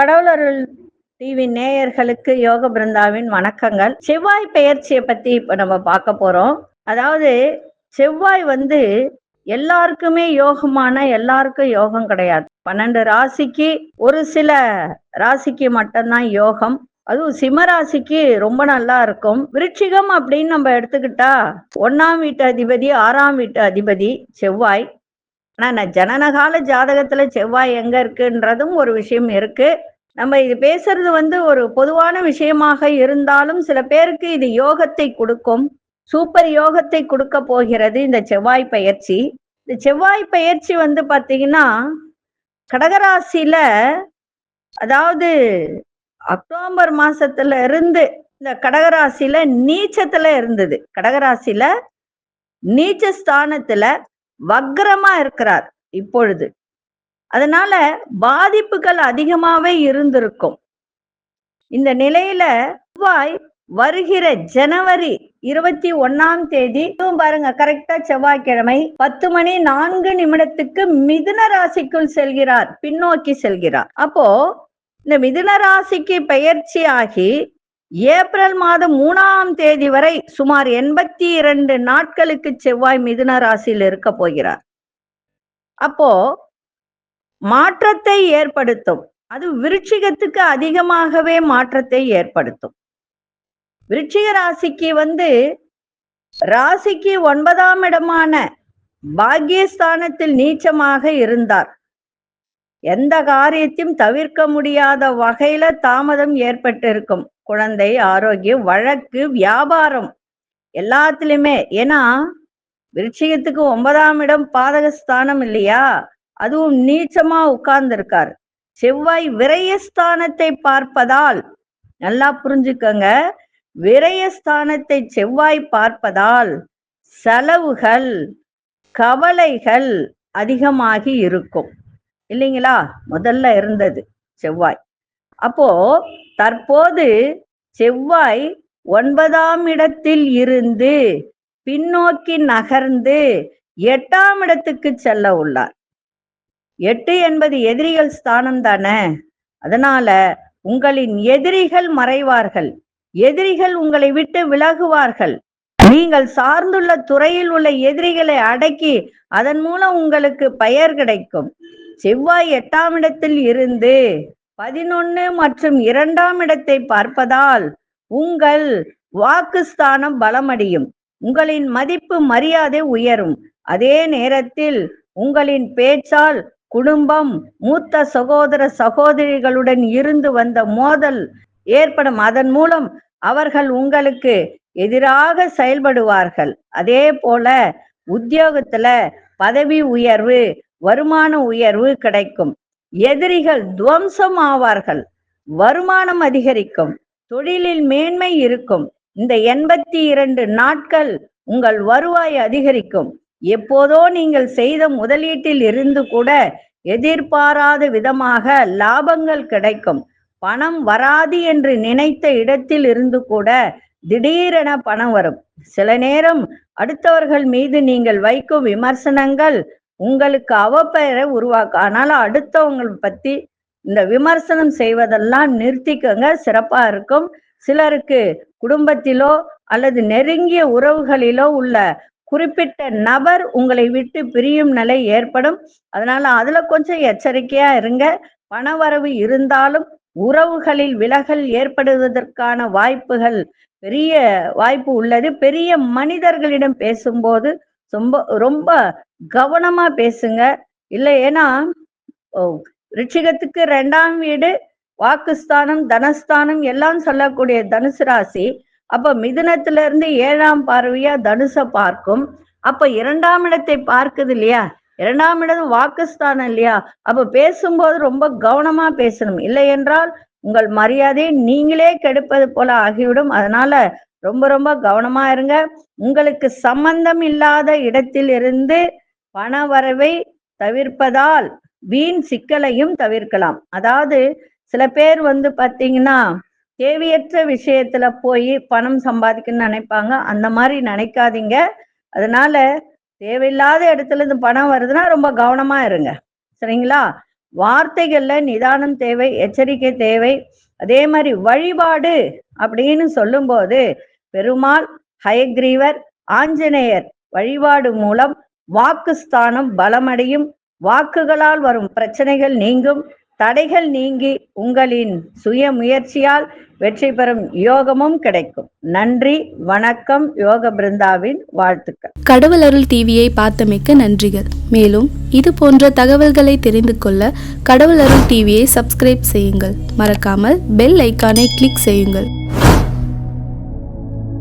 கடவுளருள் TV நேயர்களுக்கு யோக பிருந்தாவின் வணக்கங்கள். செவ்வாய் பெயர்ச்சியை பத்தி இப்ப நம்ம பார்க்க போறோம். அதாவது செவ்வாய் வந்து எல்லாருக்குமே யோகமான எல்லாருக்கும் யோகம் கிடையாது. பன்னெண்டு ராசிக்கு ஒரு சில ராசிக்கு மட்டும்தான் யோகம். அதுவும் சிம்ம ராசிக்கு ரொம்ப நல்லா இருக்கும். விருட்சிகம் அப்படின்னு நம்ம எடுத்துக்கிட்டா ஒன்னாம் வீட்டு அதிபதி ஆறாம் வீட்டு அதிபதி செவ்வாய். ஆனா நான் ஜனனகால ஜாதகத்துல செவ்வாய் எங்க இருக்குன்றதும் ஒரு விஷயம் இருக்கு. நம்ம இது பேசுறது வந்து ஒரு பொதுவான விஷயமாக இருந்தாலும் சில பேருக்கு இது யோகத்தை கொடுக்கும். சூப்பர் யோகத்தை கொடுக்க போகிறது இந்த செவ்வாய் பயிற்சி. இந்த செவ்வாய் பயிற்சி வந்து பார்த்தீங்கன்னா கடகராசியில அதாவது அக்டோபர் மாசத்துல இருந்து இந்த கடகராசியில நீச்சத்துல இருந்தது. கடகராசியில நீச்ச ஸ்தானத்துல வக்ரமா இருக்கிறார் இப்பொழுது. அதனால பாதிப்புகள் அதிகமாவே இருந்திருக்கும். இந்த நிலையில செவ்வாய் வருகிற ஜனவரி இருபத்தி ஒன்னாம் தேதி பாருங்க கரெக்டா செவ்வாய்க்கிழமை பத்து மணி நான்கு நிமிடத்துக்கு மிதுன ராசிக்குள் செல்கிறார் பின்னோக்கி செல்கிறார். அப்போ இந்த மிதுன ராசிக்கு பெயர்ச்சி ஆகி ஏப்ரல் மாதம் மூணாம் தேதி வரை சுமார் எண்பத்தி இரண்டு நாட்களுக்கு செவ்வாய் மிதுன ராசியில் இருக்க போகிறார். அப்போ மாற்றத்தை ஏற்படுத்தும். அது விருச்சிகத்துக்கு அதிகமாகவே மாற்றத்தை ஏற்படுத்தும். விருச்சிக ராசிக்கு வந்து ராசிக்கு ஒன்பதாம் இடமான பாக்கியஸ்தானத்தில் நீச்சமாக இருந்தார். எந்த காரியத்தையும் தவிர்க்க முடியாத வகையில தாமதம் ஏற்பட்டிருக்கும். குழந்தை ஆரோக்கியம் வழக்கு வியாபாரம் எல்லாத்துலயுமே ஏன்னா விருட்சிகத்துக்கு ஒன்பதாம் இடம் பாதகஸ்தானம் இல்லையா? அதுவும் நீச்சமா உட்கார்ந்திருக்கார். செவ்வாய் விரயஸ்தானத்தை பார்ப்பதால் நல்லா புரிஞ்சுக்கங்க. விரயஸ்தானத்தை செவ்வாய் பார்ப்பதால் செலவுகள் கவலைகள் அதிகமாகி இருக்கும். இல்லைங்களா? முதல்ல இருந்தது செவ்வாய். அப்போ தற்போது செவ்வாய் ஒன்பதாம் இடத்தில் இருந்து பின்னோக்கி நகர்ந்து எட்டாம் இடத்துக்கு செல்ல உள்ளார். எட்டு என்பது எதிரிகள் ஸ்தானம் தானே? அதனால உங்களின் எதிரிகள் மறைவார்கள். எதிரிகள் உங்களை விட்டு விலகுவார்கள். நீங்கள் சார்ந்துள்ள துறையில் உள்ள எதிரிகளை அடக்கி அதன் மூலம் உங்களுக்கு பெயர் கிடைக்கும். செவ்வாய் எட்டாம் இடத்தில் இருந்து பதினொன்னு மற்றும் இரண்டாம் இடத்தை பார்ப்பதால் உங்கள் வாக்குஸ்தானம் பலமடையும். உங்களின் மதிப்பு மரியாதை உயரும். அதே நேரத்தில் உங்களின் பேச்சால் குடும்பம் மூத்த சகோதர சகோதரிகளுடன் இருந்து வந்த மோதல் ஏற்படும். அதன் மூலம் அவர்கள் உங்களுக்கு எதிராக செயல்படுவார்கள். அதே போல உத்தியோகத்துல பதவி உயர்வு வருமான உயர்வு கிடைக்கும். எதிரிகள் துவம்சம் ஆவார்கள் வருமானம் அதிகரிக்கும். தொழிலில் மேன்மை இருக்கும். இந்த எண்பத்தி இரண்டு நாட்கள் உங்கள் வருவாய் அதிகரிக்கும். எப்போதோ நீங்கள் செய்த முதலீட்டில் இருந்து கூட எதிர்பாராத விதமாக லாபங்கள் கிடைக்கும். பணம் வராது என்று நினைத்த இடத்தில் இருந்து கூட திடீரென பணம் வரும். சில நேரம் அடுத்தவர்கள் மீது நீங்கள் வைக்கும் விமர்சனங்கள் உங்களுக்கு அவப்பெயரை உருவாக்கும். அதனால அடுத்தவங்களை பத்தி இந்த விமர்சனம் செய்வதெல்லாம் நிறுத்திக்கங்க சிறப்பா இருக்கும். சிலருக்கு குடும்பத்திலோ அல்லது நெருங்கிய உறவுகளிலோ உள்ள குறிப்பிட்ட நபர் உங்களை விட்டு பிரியும் நிலை ஏற்படும். அதனால அதுல கொஞ்சம் எச்சரிக்கையா இருங்க. பணவரவு இருந்தாலும் உறவுகளில் விலகல் ஏற்படுவதற்கான வாய்ப்புகள் பெரிய வாய்ப்பு உள்ளது. பெரிய மனிதர்களிடம் பேசும்போது ரொம்ப ரொம்ப கவனமா பேசுங்க. இல்லை ஏன்னா ரிச்சிகத்துக்கு ரெண்டாம் வீடு வாக்குஸ்தானம் தனஸ்தானம் எல்லாம் சொல்லக்கூடிய தனுசு ராசி அப்ப மிதுனத்துல இருந்து ஏழாம் பார்வையா தனுச பார்க்கும். அப்ப இரண்டாம் இடத்தை பார்க்குது இல்லையா? இரண்டாம் இடம் வாக்குஸ்தானம் இல்லையா? அப்ப பேசும்போது ரொம்ப கவனமா பேசணும். இல்லை என்றால் உங்கள் மரியாதையை நீங்களே கெடுப்பது போல ஆகிவிடும். அதனால ரொம்ப ரொம்ப கவனமா இருங்க. உங்களுக்கு சம்பந்தம் இல்லாத இடத்தில் இருந்து பண வரவை தவிர்ப்பதால் வீண் சிக்கலையும் தவிர்க்கலாம். அதாவது சில பேர் வந்து பாத்தீங்கன்னா தேவையற்ற விஷயத்துல போய் பணம் சம்பாதிக்கணும்னு நினைப்பாங்க. அந்த மாதிரி நினைக்காதீங்க. அதனால தேவையில்லாத இடத்துல இருந்து பணம் வருதுன்னா ரொம்ப கவனமா இருங்க. சரிங்களா? வார்த்தைகள்ல நிதானம் தேவை எச்சரிக்கை தேவை. அதே மாதிரி வழிபாடு அப்படின்னு சொல்லும்போது பெருமாள் ஹயக்ரீவர் ஆஞ்சநேயர் வழிபாடு மூலம் வாக்குஸ்தானம் பலமடையும். வாக்குகளால் வரும் பிரச்சனைகள் நீங்கும். தடைகள் நீங்கி உங்களின் சுய முயற்சியால் வெற்றி பெறும் யோகமும் கிடைக்கும். நன்றி வணக்கம் யோக பிருந்தாவின் வாழ்த்துக்கள். கடவுள் அருள் டிவியை பார்த்தமைக்க நன்றிகள். மேலும் இது போன்ற தகவல்களை தெரிந்து கொள்ள கடவுள் அருள் டிவியை சப்ஸ்கிரைப் செய்யுங்கள். மறக்காமல் பெல் ஐக்கானை கிளிக் செய்யுங்கள்.